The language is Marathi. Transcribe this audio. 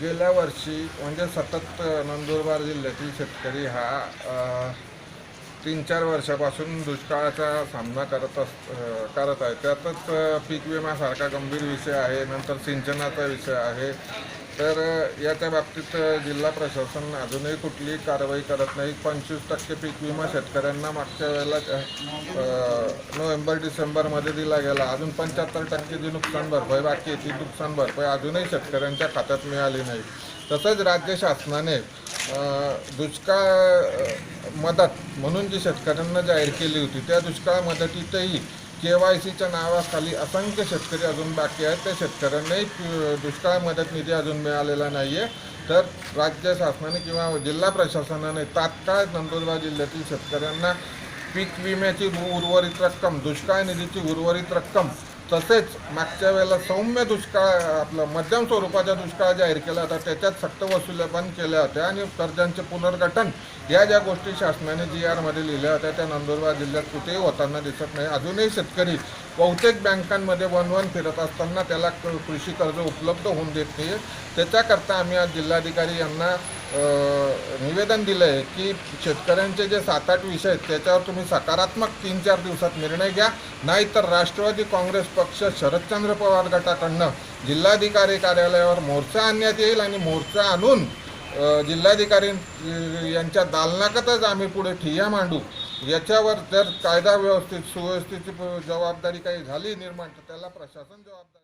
गेल्या वर्षी म्हणजे सतत नंदुरबार जिल्ह्यातील शेतकरी हा तीन चार वर्षापासून दुष्काळाचा सामना करत अस करत आहे. त्यातच पीक विम्यासारखा गंभीर विषय आहे. नंतर सिंचनाचा विषय आहे. तर याच्या बाबतीत जिल्हा प्रशासन अजूनही कुठलीही कारवाई करत नाही. पंचवीस टक्के पीक विमा शेतकऱ्यांना मागच्या वेळेला नोव्हेंबर डिसेंबरमध्ये दिला गेला. अजून पंच्याहत्तर टक्के जी नुकसान भरपाई बाकी आहे ती नुकसान भरपाई अजूनही शेतकऱ्यांच्या खात्यात मिळाली नाही. तसंच राज्य शासनाने दुष्काळ मदत म्हणून जी शेतकऱ्यांना जाहीर केली होती त्या दुष्काळ मदतीतही के वाय सीच्या नावाखाली असंख्य शेतकरी अजून बाकी आहेत. त्या शेतकऱ्यांनाही दुष्काळ मदत निधी अजून मिळालेला नाही आहे तर राज्य शासनाने किंवा जिल्हा प्रशासनाने तात्काळ नंदुरबार जिल्ह्यातील शेतकऱ्यांना पीक विम्याची उर्वरित रक्कम दुष्काळ निधीची उर्वरित रक्कम तसेच मागच्या वेळेला सौम्य दुष्काळ आपलं मध्यम स्वरूपाचा दुष्काळ जाहीर केला होता त्याच्यात सक्त वसुल्या पण केल्या होत्या आणि कर्जांचे पुनर्गठन या ज्या गोष्टी शासनाने जी आरमध्ये लिहिल्या होत्या त्या नंदुरबार जिल्ह्यात कुठेही होताना दिसत नाही. अजूनही शेतकरी बहुतेक बँकांमध्ये वन वन फिरत असताना त्याला क- कृषी कर्ज उपलब्ध होऊन देत नाही त्याच्याकरता आम्ही आज जिल्हाधिकारी यांना निवेदन दिलं आहे की शेतकऱ्यांचे जे सात आठ विषय आहेत त्याच्यावर तुम्ही सकारात्मक तीन चार दिवसात निर्णय घ्या. नाहीतर राष्ट्रवादी काँग्रेस पक्ष शरदचंद्र पवार गटाकडनं जिल्हाधिकारी कार्यालयावर मोर्चा आणण्यात येईल आणि मोर्चा आणून जिल्हाधिकारी यांच्या दालनाकतच आम्ही पुढे ठिय्या मांडू. याच्यावर जर कायदा व्यवस्थित सुव्यवस्थेची जबाबदारी काही झाली निर्माण तर त्याला प्रशासन जबाबदारी